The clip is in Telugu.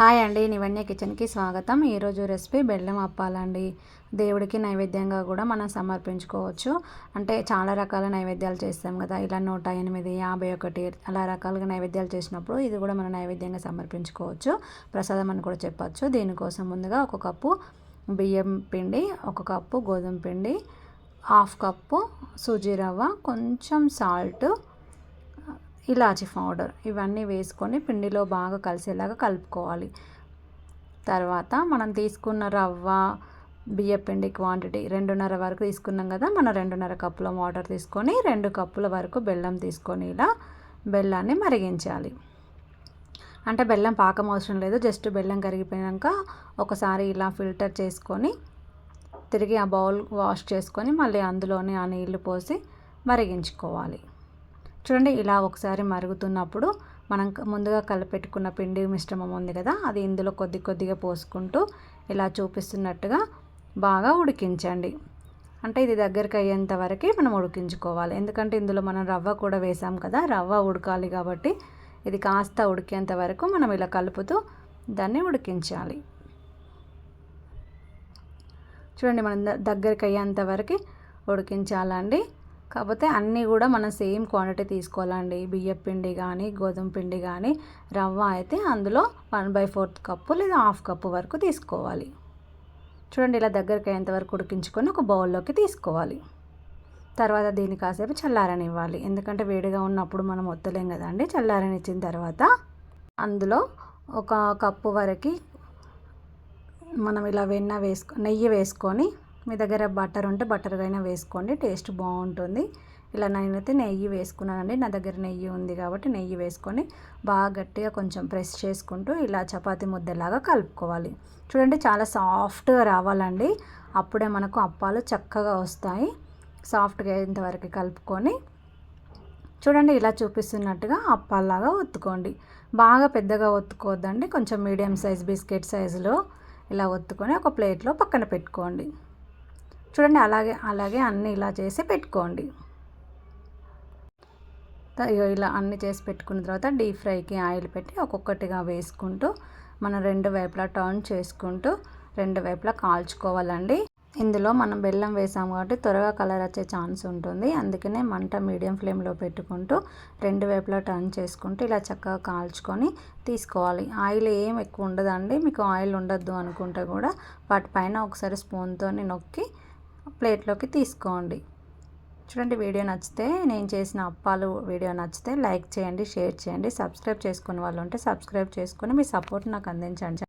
హాయ్ అండి నివన్య కిచెన్కి స్వాగతం. ఈరోజు రెసిపీ బెల్లం అప్పాలండి. దేవుడికి నైవేద్యంగా కూడా మనం సమర్పించుకోవచ్చు. అంటే చాలా రకాల నైవేద్యాలు చేస్తాం కదా ఇలా నూట ఎనిమిది యాభై ఒకటి అలా రకాలుగా నైవేద్యాలు చేసినప్పుడు ఇది కూడా మనం నైవేద్యంగా సమర్పించుకోవచ్చు. ప్రసాదం అని కూడా చెప్పచ్చు. దీనికోసం ముందుగా ఒక కప్పు బియ్యం పిండి ఒక కప్పు గోధుమ పిండి హాఫ్ కప్పు సూజీ రవ్వ కొంచెం సాల్ట్ ఇలాచి పౌడర్ ఇవన్నీ వేసుకొని పిండిలో బాగా కలిసేలాగా కలుపుకోవాలి. తర్వాత మనం తీసుకున్న రవ్వ బియ్యపిండి క్వాంటిటీ రెండున్నర వరకు తీసుకున్నాం కదా మనం రెండున్నర కప్పుల వాటర్ తీసుకొని రెండు కప్పుల వరకు బెల్లం తీసుకొని ఇలా బెల్లాన్ని మరిగించాలి. అంటే బెల్లం పాకం అవసరం లేదు జస్ట్ బెల్లం కరిగిపోయాక ఒకసారి ఇలా ఫిల్టర్ చేసుకొని తిరిగి ఆ బౌల్ వాష్ చేసుకొని మళ్ళీ అందులోనే ఆ నీళ్ళు పోసి మరిగించుకోవాలి. చూడండి ఇలా ఒకసారి మరుగుతున్నప్పుడు మనం ముందుగా కలిపెట్టుకున్న పిండి మిశ్రమం ఉంది కదా అది ఇందులో కొద్ది కొద్దిగా పోసుకుంటూ ఇలా చూపిస్తున్నట్టుగా బాగా ఉడికించండి. అంటే ఇది దగ్గరికి అయ్యేంత వరకు మనం ఉడికించుకోవాలి. ఎందుకంటే ఇందులో మనం రవ్వ కూడా వేసాం కదా రవ్వ ఉడకాలి కాబట్టి ఇది కాస్త ఉడికేంత వరకు మనం ఇలా కలుపుతూ దాన్ని ఉడికించాలి. చూడండి మనం దగ్గరికి అయ్యేంత వరకు ఉడికించాలండి. కాకపోతే అన్నీ కూడా మనం సేమ్ క్వాంటిటీ తీసుకోవాలండి. బియ్యం పిండి కానీ గోధుమ పిండి కానీ రవ్వ అయితే అందులో వన్ బై ఫోర్త్ కప్పు లేదా హాఫ్ కప్పు వరకు తీసుకోవాలి. చూడండి ఇలా దగ్గరికి అయ్యేంత వరకు ఉడికించుకొని ఒక బౌల్లోకి తీసుకోవాలి. తర్వాత దీన్ని కాసేపు చల్లారనివ్వాలి. ఎందుకంటే వేడిగా ఉన్నప్పుడు మనం వద్దలేం కదండి. చల్లారనిచ్చిన తర్వాత అందులో ఒక కప్పు వరకు మనం ఇలా వెన్న వేసుకొని నెయ్యి వేసుకొని మీ దగ్గర బటర్ ఉంటే బటర్ అయినా వేసుకోండి టేస్ట్ బాగుంటుంది. ఇలా నేనైతే నెయ్యి వేసుకున్నానండి. నా దగ్గర నెయ్యి ఉంది కాబట్టి నెయ్యి వేసుకొని బాగా గట్టిగా కొంచెం ప్రెస్ చేసుకుంటూ ఇలా చపాతి ముద్దలాగా కలుపుకోవాలి. చూడండి చాలా సాఫ్ట్గా రావాలండి. అప్పుడే మనకు అప్పాలు చక్కగా వస్తాయి. సాఫ్ట్గా అయ్యేంతవరకు కలుపుకొని చూడండి ఇలా చూపిస్తున్నట్టుగా అప్పాలాగా ఒత్తుకోండి. బాగా పెద్దగా ఒత్తుకోవద్దండి. కొంచెం మీడియం సైజ్ బిస్కెట్ సైజులో ఇలా ఒత్తుకొని ఒక ప్లేట్లో పక్కన పెట్టుకోండి. చూడండి అలాగే అలాగే అన్నీ ఇలా చేసి పెట్టుకోండి. ఇలా అన్నీ చేసి పెట్టుకున్న తర్వాత డీప్ ఫ్రైకి ఆయిల్ పెట్టి ఒక్కొక్కటిగా వేసుకుంటూ మనం రెండు వైపులా టర్న్ చేసుకుంటూ రెండు వైపులా కాల్చుకోవాలండి. ఇందులో మనం బెల్లం వేసాం కాబట్టి త్వరగా కలర్ వచ్చే ఛాన్స్ ఉంటుంది. అందుకనే మంట మీడియం ఫ్లేమ్లో పెట్టుకుంటూ రెండు వైపులా టర్న్ చేసుకుంటూ ఇలా చక్కగా కాల్చుకొని తీసుకోవాలి. ఆయిల్ ఏం ఎక్కువ ఉండదండి. మీకు ఆయిల్ ఉండద్దు అనుకుంటే కూడా వాటిపైన ఒకసారి స్పూన్తో నొక్కి ప్లేట్లోకి తీసుకోండి. చూడండి వీడియో నచ్చితే నేను చేసిన అప్పాలు వీడియో నచ్చితే లైక్ చేయండి షేర్ చేయండి సబ్స్క్రైబ్ చేసుకునే వాళ్ళు ఉంటే సబ్స్క్రైబ్ చేసుకుని మీ సపోర్ట్ నాకు అందించండి.